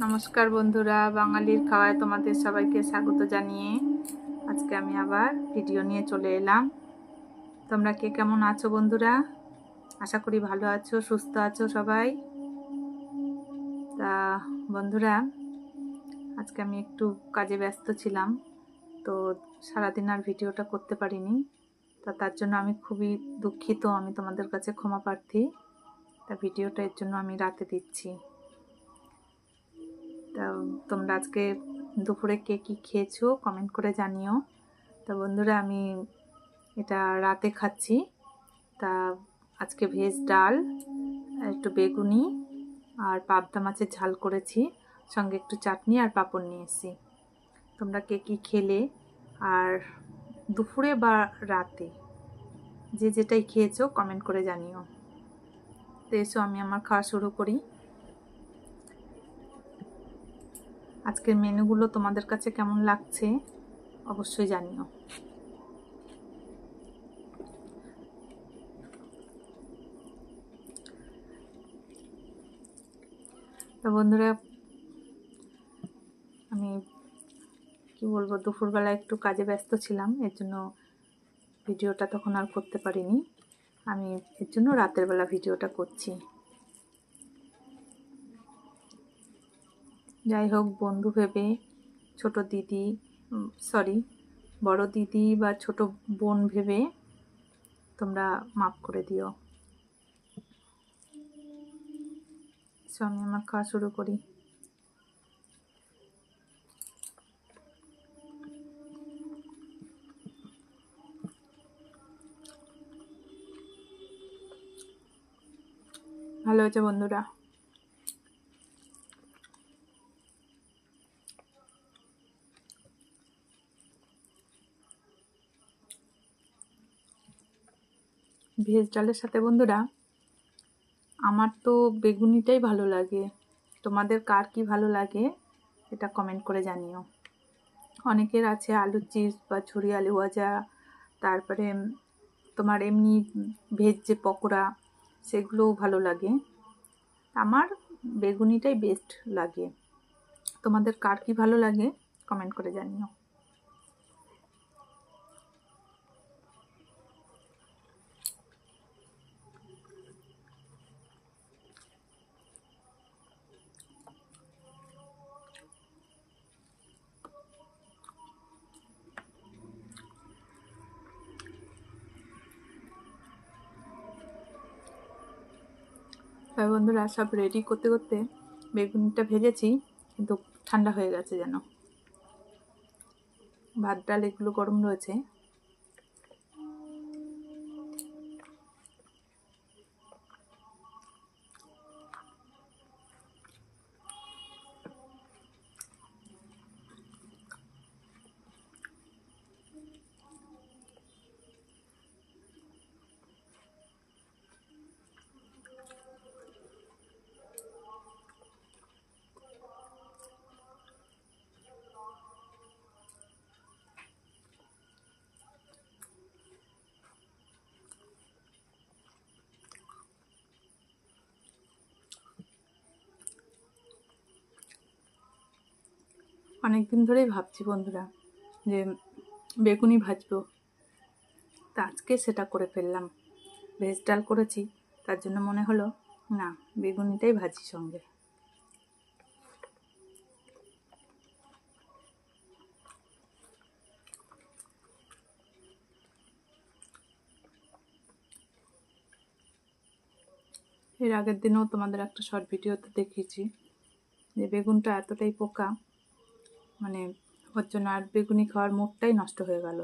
নমস্কার বন্ধুরা, বাঙালির খাওয়ায় তোমাদের সবাইকে স্বাগত জানিয়ে আজকে আমি আবার ভিডিও নিয়ে চলে এলাম। তোমরা কে কেমন আছো বন্ধুরা? আশা করি ভালো আছো, সুস্থ আছো সবাই। তা বন্ধুরা, আজকে আমি একটু কাজে ব্যস্ত ছিলাম, তো সারাদিন আর ভিডিওটা করতে পারিনি। তা তার জন্য আমি খুবই দুঃখিত, আমি তোমাদের কাছে ক্ষমা প্রার্থী। তা ভিডিওটা এর জন্য আমি রাতে দিচ্ছি। তা, তোমরা আজকে দুপুরে কে কী খেয়েছো কমেন্ট করে জানিও। তা, বন্ধুরা, আমি এটা রাতে খাচ্ছি। তা, আজকে ভেজ ডাল, একটু বেগুনি আর পাবদা মাছের ঝাল করেছি। সঙ্গে একটু চাটনি আর পাঁপড় নিয়ে এসেছি। তোমরা কে কী খেলে আর দুপুরে বা রাতে যে যেটাই খেয়েছো কমেন্ট করে জানিও। তো এসো, আমি আমার খাওয়া শুরু করি। আজকের মেনুগুলো তোমাদের কাছে কেমন লাগছে, অবশ্যই জানিও। তো বন্ধুরা, আমি কি বলব, দুপুরবেলা একটু কাজে ব্যস্ত ছিলাম, এর জন্য ভিডিওটা তখন আর করতে পারিনি। আমি এর জন্য রাতের বেলা ভিডিওটা করছি। যাই হোক, বন্ধু ভেবে ছোট দিদি সরি বড় দিদি বা ছোট বোন ভেবে তোমরা মাফ করে দিও। আমি আমার খাওয়া শুরু করি। ভালো হয়েছে বন্ধুরা? ভেজ ডালের সাথে বন্ধুরা, আমার তো বেগুনিটাই ভালো লাগে। তোমাদের কার কি ভালো লাগে, এটা কমেন্ট করে জানিও। অনেকের আছে আলুর চিপস বা ছুরি আলু ভাজা, তারপরে তোমার এমনি ভেজ যে পকোড়া, সেগুলোও ভালো লাগে। আমার বেগুনিটাই বেস্ট লাগে। তোমাদের কার কি ভালো লাগে কমেন্ট করে জানিও। তাই বন্ধুরা, সব রেডি করতে করতে বেগুনটা ভেজেছি, কিন্তু ঠান্ডা হয়ে গেছে যেন। ভাত, ডাল এগুলো গরম রয়েছে। অনেক দিন ধরেই ভাবছি বন্ধুরা যে বেগুনি ভাজবো। তা আজকে সেটা করে ফেললাম। ভেজ ডাল করেছি, তার জন্য মনে হলো, না, বেগুনিটাই ভাজি সঙ্গে। এর আগের দিনও তোমাদের একটা শর্ট ভিডিওতে দেখিয়েছি যে বেগুনটা এতটাই পোকা মানে হচ্ছে না আর বেগুনি খাওয়ার মুডটাই নষ্ট হয়ে গেল।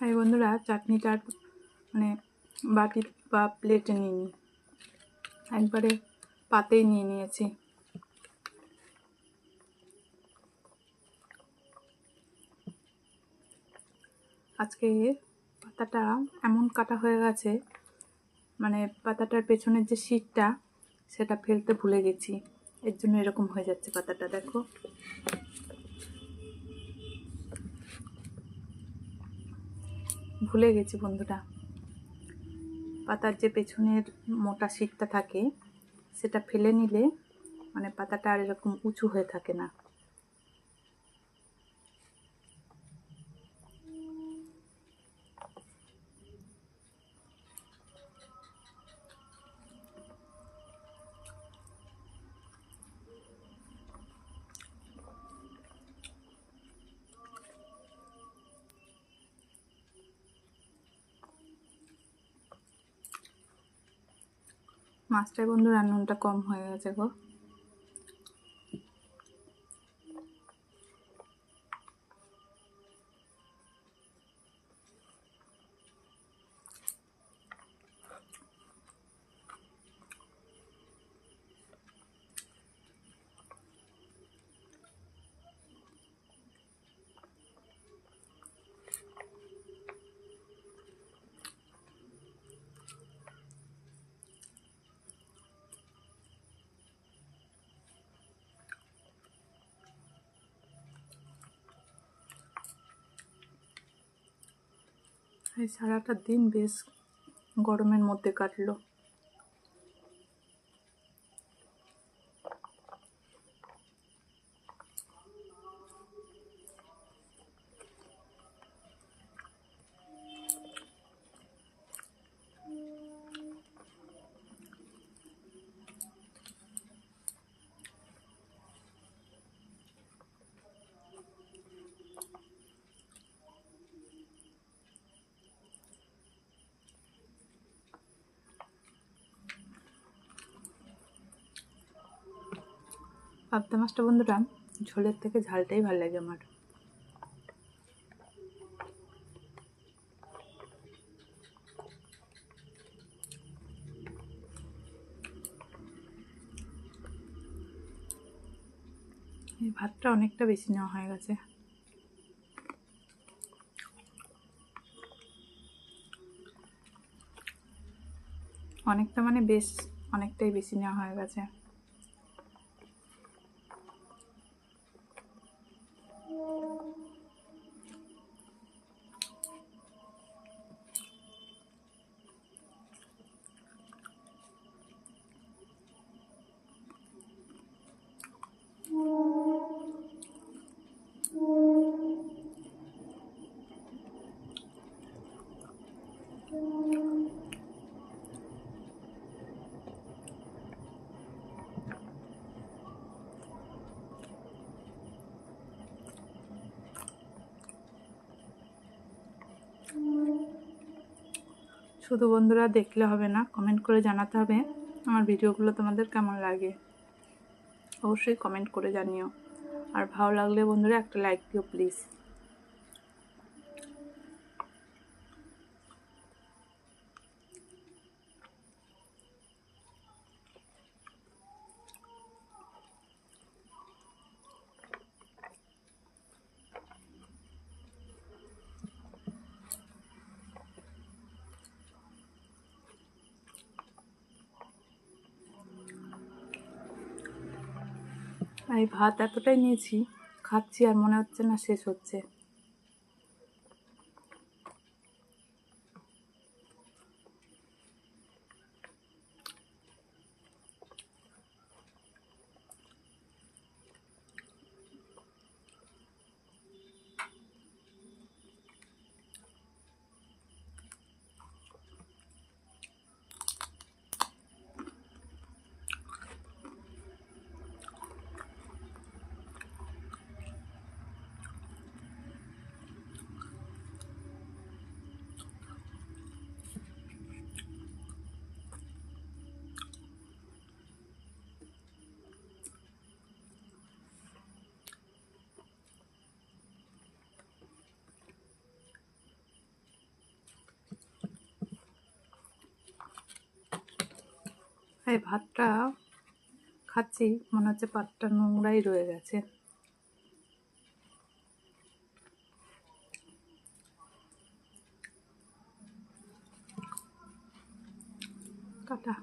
এই বন্ধুরা, চাটনিটা মানে বাটি বা প্লেটে নিয়ে নিই। একবারে পাতেই নিয়ে নিয়েছি। আজকে পাতাটা এমন কাটা হয়ে গেছে মানে পাতাটার পেছনের যে শীতটা, সেটা ফেলতে ভুলে গেছি। এর জন্য এরকম হয়ে যাচ্ছে পাতাটা, দেখো। ভুলে গেছি বন্ধুরা পাতার যে পেছনের মোটা শীতটা থাকে, সেটা ফেলে নিলে মানে পাতাটা আর এরকম উঁচু হয়ে থাকে না। মাছটায় বন্ধু রান্নাটা কম হয়ে গেছে গো। এই সারাটা দিন বেশ গরমের মধ্যে কাটলো। পাবদা মাছটা বন্ধুরা, ঝোলের থেকে ঝালটাই ভালো লাগে আমার। ভাতটা অনেকটা বেশি নেওয়া হয়ে গেছে। অনেকটা মানে বেশ, অনেকটাই বেশি নেওয়া হয়ে গেছে। শুধু বন্ধুরা দেখলে হবে না কমেন্ট করে জানাতে হবে আমার ভিডিওগুলো তোমাদের কেমন লাগে। অবশ্যই কমেন্ট করে জানিও। আর ভালো লাগলে বন্ধুরা একটা লাইক দিও প্লিজ এই ভাত এতটাই নিয়েছি খাচ্ছি আর মনে হচ্ছে না শেষ হচ্ছে। এই ভাতটা খাচ্ছি মনে হচ্ছে পাতটা নোংরাই রয়ে গেছে কাটা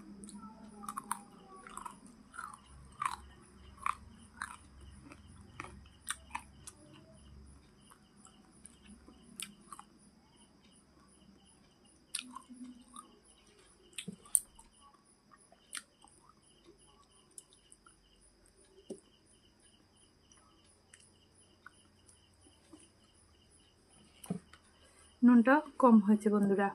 নুনটা কম হয়েছে বন্ধুরা।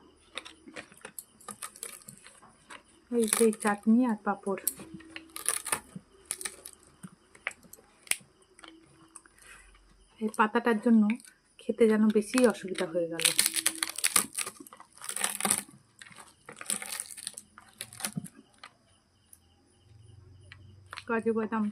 এই সেই চাটনি আর পাঁপড়। এই পাতাটার জন্য খেতে যেন বেশি অসুবিধা হয়ে গেল। কাজু বাদাম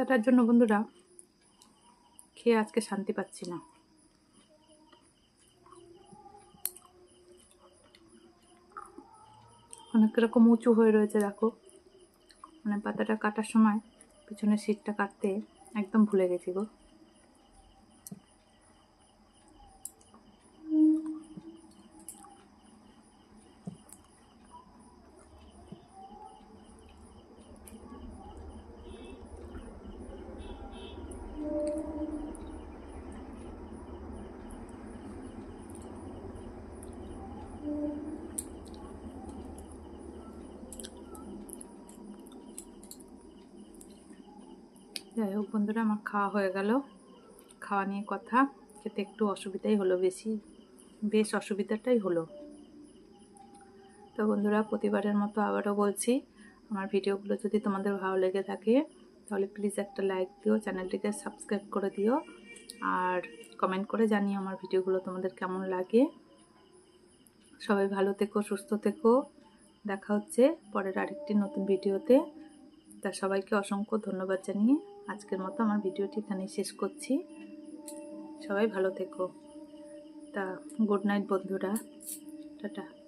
পাতাটার জন্য বন্ধুরা, খেয়ে আজকে শান্তি পাচ্ছি না। অনেক রকম উঁচু হয়ে রয়েছে, দেখো। মানে পাতাটা কাটার সময় পিছনের সিটটা কাটতে একদম ভুলে গেছি গো। যাই হোক, বন্ধুরা, আমার খাওয়া হয়ে গেল। খাওয়া নিয়ে কথা। খেতে একটু অসুবিধাই হলো, বেশি, বেশ অসুবিধাটাই হলো। তো বন্ধুরা, প্রতিবারের মতো আবারও বলছি, আমার ভিডিওগুলো যদি তোমাদের ভালো লেগে থাকে, তাহলে প্লিজ একটা লাইক দিও, চ্যানেলটিকে সাবস্ক্রাইব করে দিও, আর কমেন্ট করে জানিও আমার ভিডিওগুলো তোমাদের কেমন লাগে। সবাই ভালো থেকো, সুস্থ থেকো। দেখা হচ্ছে পরের আরেকটি নতুন ভিডিওতে। তা সবাইকে অসংখ্য ধন্যবাদ জানিয়ে আজকের মতো আমার ভিডিওটি এখানেই শেষ করছি। সবাই ভালো থেকো। তা গুড নাইট বন্ধুরা। টাটা।